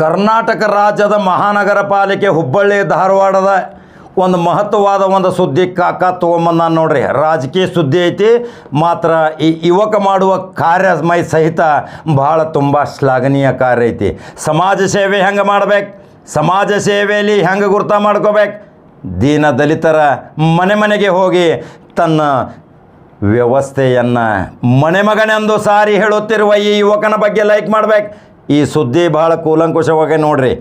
ಕರ್ನಾಟಕ ರಾಜ್ಯದ ಮಹಾನಗರ ಪಾಲಿಕೆ ಹುಬ್ಬಳ್ಳಿ, ಧಾರವಾಡದ ಒಂದು ಮಹತ್ವವಾದ ಒಂದು ಸುದ್ದಿ ಕಾಕ ತೊಗೊಂಬಂದ ನೋಡ್ರಿ. ರಾಜಕೀಯ ಸುದ್ದಿ ಐತಿ. ಮಾತ್ರ ಈ ಯುವಕ ಮಾಡುವ ಕಾರ್ಯಮಯ ಸಹಿತ ಭಾಳ ತುಂಬ ಶ್ಲಾಘನೀಯ ಕಾರ್ಯ ಐತಿ. ಸಮಾಜ ಸೇವೆ ಹೆಂಗೆ ಮಾಡ್ಬೇಕು? ಸಮಾಜ ಸೇವೆಯಲ್ಲಿ ಹೆಂಗೆ ಗುರ್ತ ಮಾಡ್ಕೋಬೇಕು? ದೀನ ದಲಿತರ ಮನೆ ಮನೆಗೆ ಹೋಗಿ ತನ್ನ ವ್ಯವಸ್ಥೆಯನ್ನು ಮನೆ ಮಗನೆಂದು ಸಾರಿ ಹೇಳುತ್ತಿರುವ ಈ ಯುವಕನ ಬಗ್ಗೆ ಲೈಕ್ ಮಾಡ್ಬೇಕು. ಈ ಸುದ್ದಿ ಬಹಳ ಕೂಲಂಕುಷವಾಗಿ ನೋಡ್ರಿ.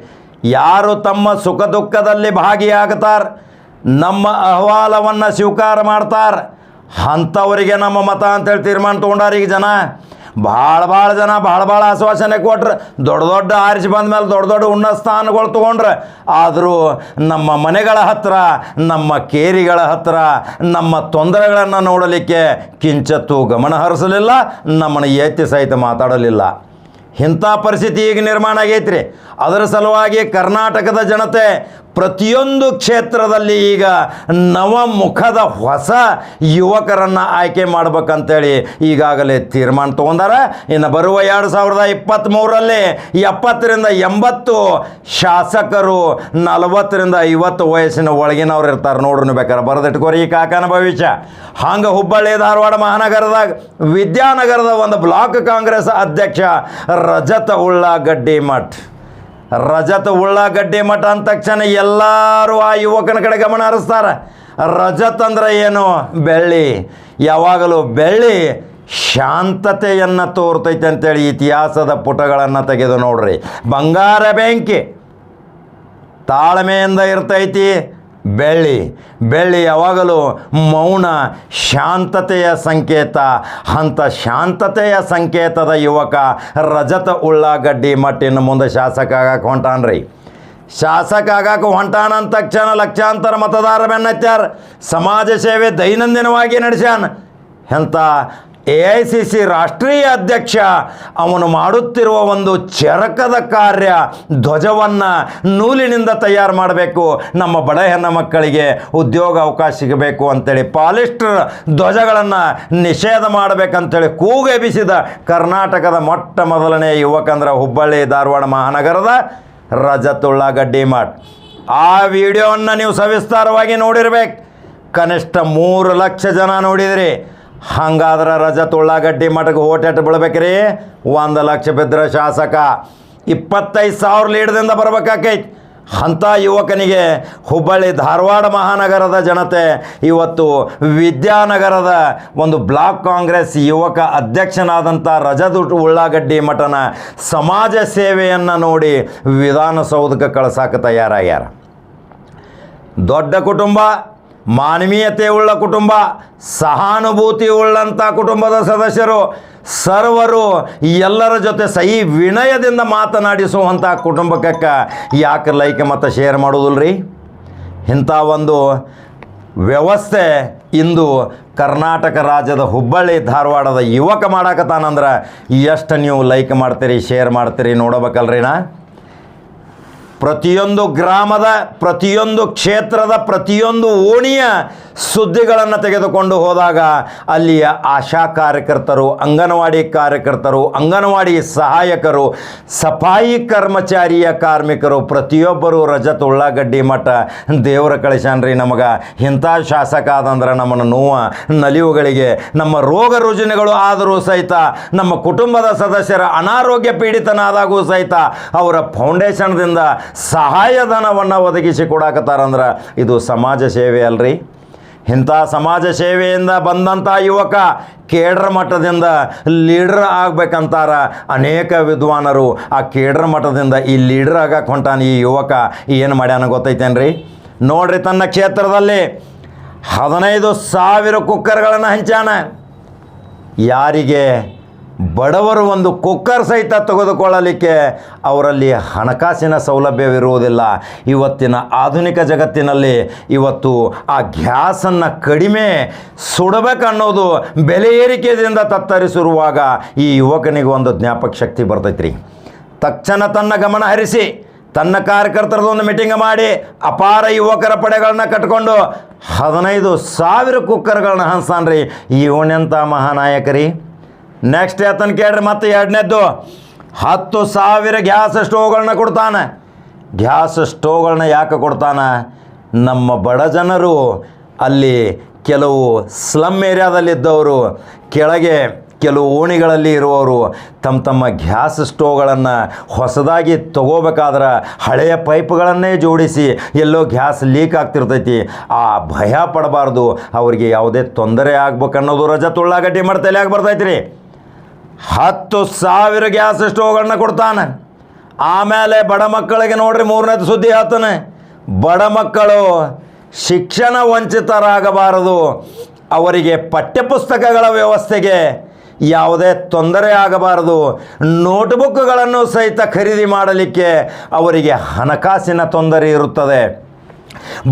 ಯಾರು ತಮ್ಮ ಸುಖ ದುಃಖದಲ್ಲಿ ಭಾಗಿಯಾಗುತ್ತಾರ ನಮ್ಮ ಅಹವಾಲವನ್ನು ಸ್ವೀಕಾರ ಮಾಡ್ತಾರ? ಅಂಥವರಿಗೆ ನಮ್ಮ ಮತ ಅಂತೇಳಿ ತೀರ್ಮಾನ ತೊಗೊಂಡಾರ ಈಗ ಜನ. ಭಾಳ ಭಾಳ ಜನ ಭಾಳ ಭಾಳ ಆಶ್ವಾಸನೆ ಕೊಟ್ರೆ. ದೊಡ್ಡ ದೊಡ್ಡ ಆರಿಸಿ ಬಂದ ಮೇಲೆ ದೊಡ್ಡ ದೊಡ್ಡ ಉನ್ನ ಸ್ಥಾನಗಳು ತೊಗೊಂಡ್ರೆ. ಆದರೂ ನಮ್ಮ ಮನೆಗಳ ಹತ್ರ, ನಮ್ಮ ಕೇರಿಗಳ ಹತ್ರ, ನಮ್ಮ ತೊಂದರೆಗಳನ್ನು ನೋಡಲಿಕ್ಕೆ ಕಿಂಚತ್ತು ಗಮನ ಹರಿಸಲಿಲ್ಲ, ನಮ್ಮನ್ನು ಎತ್ತಿ ಸಹಿತ ಮಾತಾಡಲಿಲ್ಲ. ಇಂಥ ಪರಿಸ್ಥಿತಿ ಈಗ ನಿರ್ಮಾಣ ಆಗೈತ್ರಿ. ಅದರ ಸಲುವಾಗಿ ಕರ್ನಾಟಕದ ಜನತೆ ಪ್ರತಿಯೊಂದು ಕ್ಷೇತ್ರದಲ್ಲಿ ಈಗ ನವಮುಖದ ಹೊಸ ಯುವಕರನ್ನು ಆಯ್ಕೆ ಮಾಡ್ಬೇಕಂತೇಳಿ ಈಗಾಗಲೇ ತೀರ್ಮಾನ ತೊಗೊಂಡಾರ. ಇನ್ನು ಬರುವ ಎರಡು ಸಾವಿರದ ಇಪ್ಪತ್ತ್ಮೂರರಲ್ಲಿ ಎಪ್ಪತ್ತರಿಂದ ಎಂಬತ್ತು ಶಾಸಕರು, ನಲವತ್ತರಿಂದ ಐವತ್ತು ವಯಸ್ಸಿನ ಒಳಗಿನವ್ರು ಇರ್ತಾರೆ. ನೋಡ್ರಿ ಬೇಕಾರೆ ಬರೆದಿಟ್ಕೋರಿ ಈ ಕಾಕನ ಭವಿಷ್ಯ. ಹಂಗೆ ಹುಬ್ಬಳ್ಳಿ, ಧಾರವಾಡ ಮಹಾನಗರದಾಗ ವಿದ್ಯಾನಗರದ ಒಂದು ಬ್ಲಾಕ್ ಕಾಂಗ್ರೆಸ್ ಅಧ್ಯಕ್ಷ ರಜತ ಉಳ್ಳಾಗಡ್ಡಿ ಮಠ್. ರಜತ ಉಳ್ಳಾಗಡ್ಡೆ ಮಠ ಅಂದ ತಕ್ಷಣ ಎಲ್ಲರೂ ಆ ಯುವಕನ ಕಡೆ ಗಮನ ಹರಿಸ್ತಾರೆ. ರಜತ್ ಅಂದರೆ ಏನು? ಬೆಳ್ಳಿ. ಯಾವಾಗಲೂ ಬೆಳ್ಳಿ ಶಾಂತತೆಯನ್ನು ತೋರ್ತೈತೆ ಅಂತೇಳಿ ಇತಿಹಾಸದ ಪುಟಗಳನ್ನು ತೆಗೆದು ನೋಡ್ರಿ. ಬಂಗಾರ ಬೆಂಕಿ ತಾಳ್ಮೆಯಿಂದ ಇರ್ತೈತಿ. ಬೆಳ್ಳಿ. ಬೆಳ್ಳಿ ಯಾವಾಗಲೂ ಮೌನ, ಶಾಂತತೆಯ ಸಂಕೇತ. ಅಂಥ ಶಾಂತತೆಯ ಸಂಕೇತದ ಯುವಕ ರಜತ ಉಳ್ಳಾಗಡ್ಡಿ ಮಟ್ಟಿನ ಮುಂದೆ ಶಾಸಕ ಆಗಕ್ಕೆ ಹೊಂಟಾನ್ರಿ. ಶಾಸಕ ಆಗಕ್ಕೆ ಹೊಂಟಾನ ಅಂದ ತಕ್ಷಣ ಲಕ್ಷಾಂತರ ಮತದಾರ ಬೆನ್ನತ್ಯಾರ ಸಮಾಜ ಸೇವೆ ದೈನಂದಿನವಾಗಿ ನಡೆಸ್ಯಾನ. ಎಂಥ ಎ ಐ ಸಿ ಸಿ ರಾಷ್ಟ್ರೀಯ ಅಧ್ಯಕ್ಷ, ಅವನು ಮಾಡುತ್ತಿರುವ ಒಂದು ಚರಕದ ಕಾರ್ಯ ಧ್ವಜವನ್ನು ನೂಲಿನಿಂದ ತಯಾರು ಮಾಡಬೇಕು. ನಮ್ಮ ಬಡ ಹೆಣ್ಣ ಮಕ್ಕಳಿಗೆ ಉದ್ಯೋಗ ಅವಕಾಶ ಸಿಗಬೇಕು ಅಂತೇಳಿ ಪಾಲಿಸ್ಟರ್ ಧ್ವಜಗಳನ್ನು ನಿಷೇಧ ಮಾಡಬೇಕಂತೇಳಿ ಕೂಗೆಬಿಸಿದ ಕರ್ನಾಟಕದ ಮೊಟ್ಟ ಮೊದಲನೇ ಯುವಕಂದ್ರ ಹುಬ್ಬಳ್ಳಿ, ಧಾರವಾಡ ಮಹಾನಗರದ ರಜತ್ ಉಳ್ಳಾಗಡ್ಡಿ ಮಠ್ ಆ ವಿಡಿಯೋವನ್ನು ನೀವು ಸವಿಸ್ತಾರವಾಗಿ ನೋಡಿರ್ಬೇಕು. ಕನಿಷ್ಠ ಮೂರು ಲಕ್ಷ ಜನ ನೋಡಿದ್ರಿ. ಹಂಗಾದ್ರೆ ರಜತ್ ತುಳ್ಳಾಗಡ್ಡಿ ಮಠಕ್ಕೆ ಓಟೆಟ್ ಬೀಳ್ಬೇಕ್ರಿ. ಒಂದು ಲಕ್ಷ ಬಿದ್ದರೆ ಶಾಸಕ ಇಪ್ಪತ್ತೈದು ಸಾವಿರ ಲೀಡ್ದಿಂದ ಬರಬೇಕಾಕೈತಿ. ಅಂಥ ಯುವಕನಿಗೆ ಹುಬ್ಬಳ್ಳಿ ಧಾರವಾಡ ಮಹಾನಗರದ ಜನತೆ ಇವತ್ತು ವಿದ್ಯಾನಗರದ ಒಂದು ಬ್ಲಾಕ್ ಕಾಂಗ್ರೆಸ್ ಯುವಕ ಅಧ್ಯಕ್ಷನಾದಂಥ ರಜದುಟ್ ಉಳ್ಳಾಗಡ್ಡಿ ಮಠನ ಸಮಾಜ ಸೇವೆಯನ್ನು ನೋಡಿ ವಿಧಾನಸೌಧಕ್ಕೆ ಕಳ್ಸಾಕ ತಯಾರಾಗ್ಯಾರ. ದೊಡ್ಡ ಕುಟುಂಬ ಮಾನವೀಯತೆ ಉಳ್ಳ ಕುಟುಂಬ ಸಹಾನುಭೂತಿ ಉಳ್ಳಂಥ ಕುಟುಂಬದ ಸದಸ್ಯರು, ಸರ್ವರು ಎಲ್ಲರ ಜೊತೆ ಸಹಿ ವಿನಯದಿಂದ ಮಾತನಾಡಿಸುವಂಥ ಕುಟುಂಬಕ್ಕೆ ಯಾಕೆ ಲೈಕ್ ಮತ್ತು ಶೇರ್ ಮಾಡೋದಿಲ್ರಿ? ಇಂಥ ಒಂದು ವ್ಯವಸ್ಥೆ ಇಂದು ಕರ್ನಾಟಕ ರಾಜ್ಯದ ಹುಬ್ಬಳ್ಳಿ, ಧಾರವಾಡದ ಯುವಕ ಮಾಡಾಕತ್ತಾನಂದ್ರೆ ಎಷ್ಟು ನೀವು ಲೈಕ್ ಮಾಡ್ತೀರಿ ಶೇರ್ ಮಾಡ್ತೀರಿ ನೋಡಬೇಕಲ್ರಿ ನಾ ಪ್ರತಿಯೊಂದು ಗ್ರಾಮದ, ಪ್ರತಿಯೊಂದು ಕ್ಷೇತ್ರದ, ಪ್ರತಿಯೊಂದು ಓಣಿಯ ಸುದ್ದಿಗಳನ್ನು ತೆಗೆದುಕೊಂಡು ಹೋದಾಗ ಅಲ್ಲಿಯ ಆಶಾ ಕಾರ್ಯಕರ್ತರು, ಅಂಗನವಾಡಿ ಕಾರ್ಯಕರ್ತರು, ಅಂಗನವಾಡಿ ಸಹಾಯಕರು, ಸಫಾಯಿ ಕರ್ಮಚಾರಿಯ ಕಾರ್ಮಿಕರು, ಪ್ರತಿಯೊಬ್ಬರು ರಜತ್ ಉಳ್ಳಾಗಡ್ಡಿ ಮಠ. ದೇವರ ಕಳಿಸ್ಯಾನ್ರಿ ನಮಗೆ. ಇಂಥ ಶಾಸಕ ಆದಂದ್ರೆ ನಮ್ಮನ್ನು ನೋವ, ನಲಿವುಗಳಿಗೆ, ನಮ್ಮ ರೋಗ ರುಜಿನಗಳು ಆದರೂ ಸಹಿತ, ನಮ್ಮ ಕುಟುಂಬದ ಸದಸ್ಯರ ಅನಾರೋಗ್ಯ ಪೀಡಿತನಾದಾಗೂ ಸಹಿತ ಅವರ ಫೌಂಡೇಶನ್ದಿಂದ ಸಹಾಯಧನವನ್ನು ಒದಗಿಸಿ ಕೊಡಾಕತ್ತಾರಂದ್ರೆ ಇದು ಸಮಾಜ ಸೇವೆ ಅಲ್ರಿ. ಇಂಥ ಸಮಾಜ ಸೇವೆಯಿಂದ ಬಂದಂಥ ಯುವಕ ಕೇಡ್ರ ಮಟ್ಟದಿಂದ ಲೀಡ್ರ್ ಆಗ್ಬೇಕಂತಾರ ಅನೇಕ ವಿದ್ವಾನರು. ಆ ಕೇಡ್ರ ಮಟ್ಟದಿಂದ ಈ ಲೀಡ್ರ್ ಆಗಕ್ಕೆ ಹೊಂಟಾನ ಈ ಯುವಕ ಏನು ಮಾಡ್ಯಾನ ಗೊತ್ತೈತೇನ್ರಿ? ನೋಡ್ರಿ ತನ್ನ ಕ್ಷೇತ್ರದಲ್ಲಿ ಹದಿನೈದು ಸಾವಿರ ಕುಕ್ಕರ್ಗಳನ್ನು ಹಂಚಾನ ಯಾರಿಗೆ? ಬಡವರು ಒಂದು ಕುಕ್ಕರ್ ಸಹಿತ ತೆಗೆದುಕೊಳ್ಳಲಿಕ್ಕೆ ಅವರಲ್ಲಿ ಹಣಕಾಸಿನ ಸೌಲಭ್ಯವಿರುವುದಿಲ್ಲ. ಇವತ್ತಿನ ಆಧುನಿಕ ಜಗತ್ತಿನಲ್ಲಿ ಇವತ್ತು ಆ ಗ್ಯಾಸನ್ನು ಕಡಿಮೆ ಸುಡಬೇಕನ್ನೋದು ಬೆಲೆ ಏರಿಕೆಯಿಂದ ತತ್ತರಿಸಿರುವಾಗ ಈ ಯುವಕನಿಗೆ ಒಂದು ಜ್ಞಾಪಕ ಶಕ್ತಿ ಬರ್ತೈತ್ರಿ. ತಕ್ಷಣ ತನ್ನ ಗಮನ ಹರಿಸಿ, ತನ್ನ ಕಾರ್ಯಕರ್ತರದೊಂದು ಮೀಟಿಂಗ್ ಮಾಡಿ, ಅಪಾರ ಯುವಕರ ಪಡೆಗಳನ್ನ ಕಟ್ಕೊಂಡು ಹದಿನೈದು ಸಾವಿರ ಕುಕ್ಕರ್ಗಳನ್ನ ಹಂಚ್ತಾನ್ರಿ. ಇವನೆಂಥ ಮಹಾನಾಯಕರಿ? ನೆಕ್ಸ್ಟ್ ಆತನ ಕೇಳ್ರಿ ಮತ್ತೆ ಎರಡನೇದ್ದು. ಹತ್ತು ಸಾವಿರ ಗ್ಯಾಸ್ ಸ್ಟೋವ್ಗಳನ್ನ ಕೊಡ್ತಾನೆ. ಗ್ಯಾಸ್ ಸ್ಟೋವ್ಗಳನ್ನ ಯಾಕೆ ಕೊಡ್ತಾನೆ? ನಮ್ಮ ಬಡ ಜನರು ಅಲ್ಲಿ ಕೆಲವು ಸ್ಲಮ್ ಏರಿಯಾದಲ್ಲಿದ್ದವರು, ಕೆಳಗೆ ಕೆಲವು ಓಣಿಗಳಲ್ಲಿ ಇರುವವರು ತಮ್ಮ ತಮ್ಮ ಗ್ಯಾಸ್ ಸ್ಟೋವ್ಗಳನ್ನು ಹೊಸದಾಗಿ ತಗೋಬೇಕಾದ್ರೆ ಹಳೆಯ ಪೈಪ್ಗಳನ್ನೇ ಜೋಡಿಸಿ ಎಲ್ಲೋ ಗ್ಯಾಸ್ ಲೀಕ್ ಆಗ್ತಿರ್ತೈತಿ. ಆ ಭಯ ಪಡಬಾರ್ದು. ಅವರಿಗೆ ಯಾವುದೇ ತೊಂದರೆ ಆಗ್ಬೇಕನ್ನೋದು ರಜಾ ತುಳ್ಳಾಗಡ್ಡಿ ಮಾಡಿ ಆಗಿ ಬರ್ತೈತಿ ರೀ ಹತ್ತು ಸಾವಿರ ಗ್ಯಾಸ್ ಸ್ಟೋವ್ಗಳನ್ನ ಕೊಡ್ತಾನೆ. ಆಮೇಲೆ ಬಡ ಮಕ್ಕಳಿಗೆ ನೋಡ್ರಿ ಮೂರನೇದು ಸುದ್ದಿ ಹೇಳ್ತಾನೆ. ಬಡ ಮಕ್ಕಳು ಶಿಕ್ಷಣ ವಂಚಿತರಾಗಬಾರದು. ಅವರಿಗೆ ಪಠ್ಯಪುಸ್ತಕಗಳ ವ್ಯವಸ್ಥೆಗೆ ಯಾವುದೇ ತೊಂದರೆ ಆಗಬಾರದು. ನೋಟ್ಬುಕ್ಗಳನ್ನು ಸಹಿತ ಖರೀದಿ ಮಾಡಲಿಕ್ಕೆ ಅವರಿಗೆ ಹಣಕಾಸಿನ ತೊಂದರೆ ಇರುತ್ತದೆ.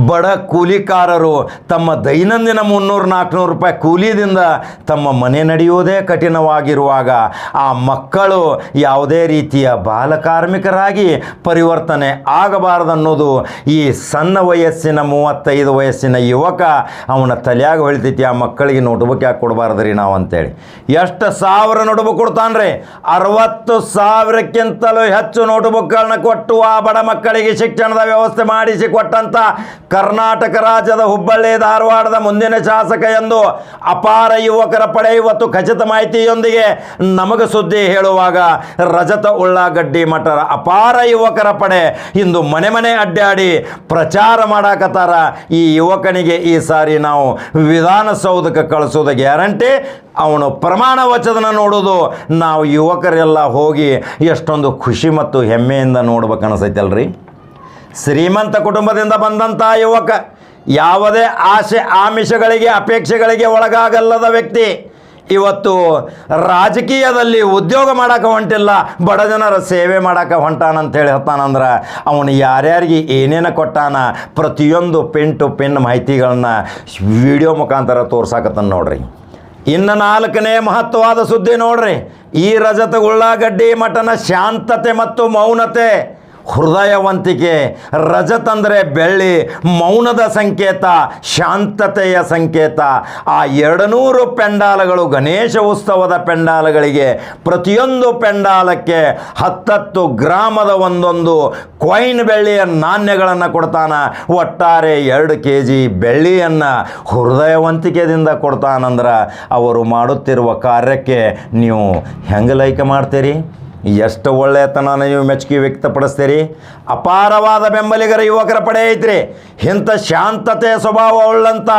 ಬಡ ಕೂಲಿಕಾರರು ತಮ್ಮ ದೈನಂದಿನ ಮುನ್ನೂರು ನಾಲ್ಕುನೂರು ರೂಪಾಯಿ ಕೂಲಿದಿಂದ ತಮ್ಮ ಮನೆ ನಡೆಯುವುದೇ ಕಠಿಣವಾಗಿರುವಾಗ ಆ ಮಕ್ಕಳು ಯಾವುದೇ ರೀತಿಯ ಬಾಲಕಾರ್ಮಿಕರಾಗಿ ಪರಿವರ್ತನೆ ಆಗಬಾರದನ್ನೋದು ಈ ಸಣ್ಣ ವಯಸ್ಸಿನ ಮೂವತ್ತೈದು ವಯಸ್ಸಿನ ಯುವಕ ಅವನ ತಲೆಯಾಗ ಹೊಳಿತೈತಿ ಆ ಮಕ್ಕಳಿಗೆ ನೋಟ್ಬುಕ್ ಯಾಕೆ ಕೊಡಬಾರ್ದ್ರಿ ನಾವು ಅಂತೇಳಿ. ಎಷ್ಟು ಸಾವಿರ ನೋಟ್ಬುಕ್ ಕೊಡ್ತಾನ್ರಿ? ಅರವತ್ತು ಸಾವಿರಕ್ಕಿಂತಲೂ ಹೆಚ್ಚು ನೋಟ್ಬುಕ್ಗಳನ್ನ ಕೊಟ್ಟು ಆ ಬಡ ಮಕ್ಕಳಿಗೆ ಶಿಕ್ಷಣದ ವ್ಯವಸ್ಥೆ ಮಾಡಿಸಿ ಕೊಟ್ಟಂತ ಕರ್ನಾಟಕ ರಾಜ್ಯದ ಹುಬ್ಬಳ್ಳಿ ಧಾರವಾಡದ ಮುಂದಿನ ಶಾಸಕ ಎಂದು ಅಪಾರ ಯುವಕರ ಪಡೆ ಇವತ್ತು ಖಚಿತ ಮಾಹಿತಿಯೊಂದಿಗೆ ನಮಗೆ ಸುದ್ದಿ ಹೇಳುವಾಗ ರಜತ ಉಳ್ಳಾಗಡ್ಡಿ ಮಠರ ಅಪಾರ ಯುವಕರ ಪಡೆ ಇಂದು ಮನೆ ಮನೆ ಅಡ್ಡಾಡಿ ಪ್ರಚಾರ ಮಾಡಾಕತ್ತಾರ. ಈ ಯುವಕನಿಗೆ ಈ ಸಾರಿ ನಾವು ವಿಧಾನಸೌಧಕ್ಕೆ ಕಳಿಸೋದು ಗ್ಯಾರಂಟಿ, ಅವನು ಪ್ರಮಾಣ ವಚನ ನೋಡೋದು. ನಾವು ಯುವಕರೆಲ್ಲ ಹೋಗಿ ಎಷ್ಟೊಂದು ಖುಷಿ ಮತ್ತು ಹೆಮ್ಮೆಯಿಂದ ನೋಡ್ಬೇಕು ಅನಿಸೈತಲ್ರಿ ಶ್ರೀಮಂತ ಕುಟುಂಬದಿಂದ ಬಂದಂಥ ಯುವಕ ಯಾವುದೇ ಆಸೆ ಆಮಿಷಗಳಿಗೆ ಅಪೇಕ್ಷೆಗಳಿಗೆ ಒಳಗಾಗಲ್ಲದ ವ್ಯಕ್ತಿ ಇವತ್ತು ರಾಜಕೀಯದಲ್ಲಿ ಉದ್ಯೋಗ ಮಾಡೋಕೆ ಹೊಂಟಿಲ್ಲ, ಬಡ ಜನರ ಸೇವೆ ಮಾಡೋಕೆ ಹೊಂಟಾನಂತೇಳಿ ಹೇಳ್ತಾನಂದ್ರೆ ಅವನು ಯಾರ್ಯಾರಿಗೆ ಏನೇನು ಕೊಟ್ಟಾನ ಪ್ರತಿಯೊಂದು ಪಿನ್ ಟು ಪಿನ್ ಮಾಹಿತಿಗಳನ್ನ ವಿಡಿಯೋ ಮುಖಾಂತರ ತೋರ್ಸಾಕತ್ತಾನ ನೋಡ್ರಿ. ಇನ್ನು ನಾಲ್ಕನೇ ಮಹತ್ವವಾದ ಸುದ್ದಿ ನೋಡ್ರಿ. ಈ ರಜತ ಉಳ್ಳಾಗಡ್ಡಿ ಮಠನ ಶಾಂತತೆ ಮತ್ತು ಮೌನತೆ ಹೃದಯವಂತಿಕೆ ಅಂದರೆ ಬೆಳ್ಳಿ, ಮೌನದ ಸಂಕೇತ, ಶಾಂತತೆಯ ಸಂಕೇತ. ಆ ಎರಡುನೂರು ಪೆಂಡಾಲಗಳು ಗಣೇಶ ಉತ್ಸವದ ಪೆಂಡಾಲಗಳಿಗೆ ಪ್ರತಿಯೊಂದು ಪೆಂಡಾಲಕ್ಕೆ ಹತ್ತತ್ತು ಗ್ರಾಮದ ಒಂದೊಂದು ಕ್ವೈನ್ ಬೆಳ್ಳಿಯ ನಾಣ್ಯಗಳನ್ನು ಕೊಡ್ತಾನ. ಒಟ್ಟಾರೆ ಎರಡು ಕೆ ಜಿ ಬೆಳ್ಳಿಯನ್ನು ಹೃದಯವಂತಿಕೆದಿಂದ ಕೊಡ್ತಾನಂದ್ರೆ ಅವರು ಮಾಡುತ್ತಿರುವ ಕಾರ್ಯಕ್ಕೆ ನೀವು ಹೆಂಗೆ ಲೈಕ್ ಮಾಡ್ತೀರಿ? ಎಷ್ಟು ಒಳ್ಳೆಯತನ ನೀವು ಮೆಚ್ಚುಗೆ ವ್ಯಕ್ತಪಡಿಸ್ತೀರಿ? ಅಪಾರವಾದ ಬೆಂಬಲಿಗರ ಯುವಕರ ಪಡೆ ಐತ್ರಿ. ಇಂಥ ಶಾಂತತೆ ಸ್ವಭಾವ ಉಳ್ಳಂಥ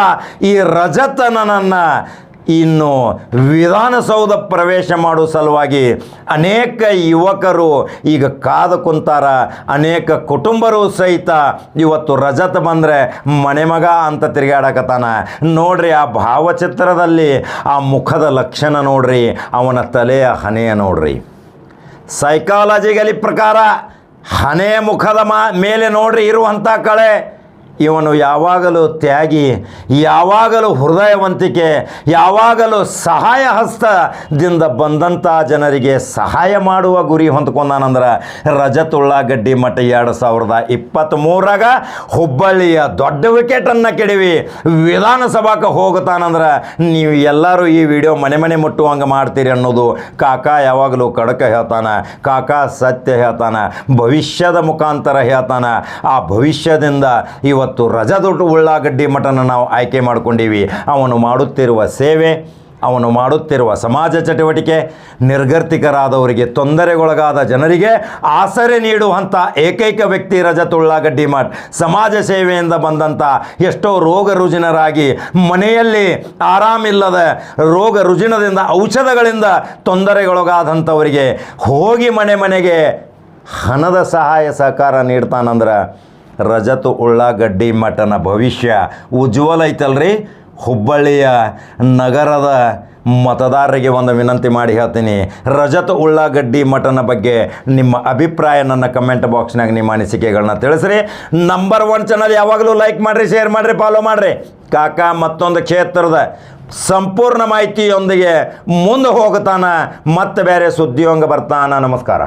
ಈ ರಜತನನ್ನು ಇನ್ನು ವಿಧಾನಸೌಧ ಪ್ರವೇಶ ಮಾಡೋ ಸಲುವಾಗಿ ಅನೇಕ ಯುವಕರು ಈಗ ಕಾದು ಕುಂತಾರ. ಅನೇಕ ಕುಟುಂಬರು ಸಹಿತ ಇವತ್ತು ರಜತ ಬಂದರೆ ಮನೆ ಮಗ ಅಂತ ತಿರುಗಾಡಕತ್ತಾನ. ನೋಡ್ರಿ ಆ ಭಾವಚಿತ್ರದಲ್ಲಿ ಆ ಮುಖದ ಲಕ್ಷಣ ನೋಡ್ರಿ, ಅವನ ತಲೆಯ ಹಣೆಯ ನೋಡ್ರಿ. ಸೈಕಾಲಜಿಗಲಿ ಪ್ರಕಾರ ಹಣೆ ಮುಖದ ಮೇಲೆ ನೋಡ್ರಿ ಇರುವಂಥ ಕಳೆ ಇವನು ಯಾವಾಗಲೂ ತ್ಯಾಗಿ, ಯಾವಾಗಲೂ ಹೃದಯವಂತಿಕೆ, ಯಾವಾಗಲೂ ಸಹಾಯ ಹಸ್ತದಿಂದ ಬಂದಂಥ ಜನರಿಗೆ ಸಹಾಯ ಮಾಡುವ ಗುರಿ ಹೊಂದ್ಕೊಂಡಾನಂದ್ರೆ ರಜತ್ ಗಡ್ಡಿ ಮಠ ಎರಡು ಸಾವಿರದ ಇಪ್ಪತ್ತ್ಮೂರಾಗ ಹುಬ್ಬಳ್ಳಿಯ ದೊಡ್ಡ ವಿಕೆಟನ್ನು ಕೆಡವಿ ವಿಧಾನಸಭಾಕ್ಕೆ ಹೋಗುತ್ತಾನಂದ್ರೆ ನೀವು ಎಲ್ಲರೂ ಈ ವಿಡಿಯೋ ಮನೆ ಮನೆ ಮುಟ್ಟುವಂಗೆ ಮಾಡ್ತೀರಿ ಅನ್ನೋದು ಕಾಕ ಯಾವಾಗಲೂ ಕಡಕ ಹೇಳ್ತಾನೆ, ಕಾಕ ಸತ್ಯ ಹೇಳ್ತಾನೆ, ಭವಿಷ್ಯದ ಮುಖಾಂತರ ಹೇಳ್ತಾನೆ. ಆ ಭವಿಷ್ಯದಿಂದ ಇವತ್ತು ರಜದೊಟ್ಟು ಉಳ್ಳಾಗಡ್ಡಿ ಮಠನ ನಾವು ಆಯ್ಕೆ ಮಾಡ್ಕೊಂಡೀವಿ. ಅವನು ಮಾಡುತ್ತಿರುವ ಸೇವೆ, ಅವನು ಮಾಡುತ್ತಿರುವ ಸಮಾಜ ಚಟುವಟಿಕೆ, ನಿರ್ಗರ್ತಿಕರಾದವರಿಗೆ ತೊಂದರೆಗೊಳಗಾದ ಜನರಿಗೆ ಆಸರೆ ನೀಡುವಂಥ ಏಕೈಕ ವ್ಯಕ್ತಿ ರಜತ್ ಉಳ್ಳಾಗಡ್ಡಿ ಮಠ ಸಮಾಜ ಸೇವೆಯಿಂದ ಬಂದಂಥ ಎಷ್ಟೋ ರೋಗ ರುಜಿನರಾಗಿ ಮನೆಯಲ್ಲಿ ಆರಾಮಿಲ್ಲದ ರೋಗ ರುಜಿನದಿಂದ ಔಷಧಗಳಿಂದ ತೊಂದರೆಗೊಳಗಾದಂಥವರಿಗೆ ಹೋಗಿ ಮನೆ ಮನೆಗೆ ಹಣದ ಸಹಾಯ ಸಹಕಾರ ನೀಡ್ತಾನಂದ್ರೆ ರಜತ್ ಉಳ್ಳಾಗಡ್ಡಿ ಮಠನ ಭವಿಷ್ಯ. ಉಜ್ವಲ ಐತಲ್ರಿ? ಹುಬ್ಬಳ್ಳಿಯ ನಗರದ ಮತದಾರರಿಗೆ ಒಂದು ವಿನಂತಿ ಮಾಡಿ ಹೇಳ್ತೀನಿ. ರಜತ ಉಳ್ಳಾಗಡ್ಡಿ ಮಠನ ಬಗ್ಗೆ ನಿಮ್ಮ ಅಭಿಪ್ರಾಯ ನನ್ನ ಕಮೆಂಟ್ ಬಾಕ್ಸ್ನಾಗ ನಿಮ್ಮ ಅನಿಸಿಕೆಗಳನ್ನ ತಿಳಿಸ್ರಿ. ನಂಬರ್ ಒನ್ ಚಾನಲ್ ಯಾವಾಗಲೂ ಲೈಕ್ ಮಾಡಿರಿ ಶೇರ್ ಮಾಡಿರಿ ಫಾಲೋ ಮಾಡಿರಿ. ಕಾಕ, ಮತ್ತೊಂದು ಕ್ಷೇತ್ರದ ಸಂಪೂರ್ಣ ಮಾಹಿತಿಯೊಂದಿಗೆ ಮುಂದೆ ಹೋಗ್ತಾನ ಮತ್ತೆ ಬೇರೆ ಸುದ್ದಿಯೊಂಗ ಬರ್ತಾನ. ನಮಸ್ಕಾರ.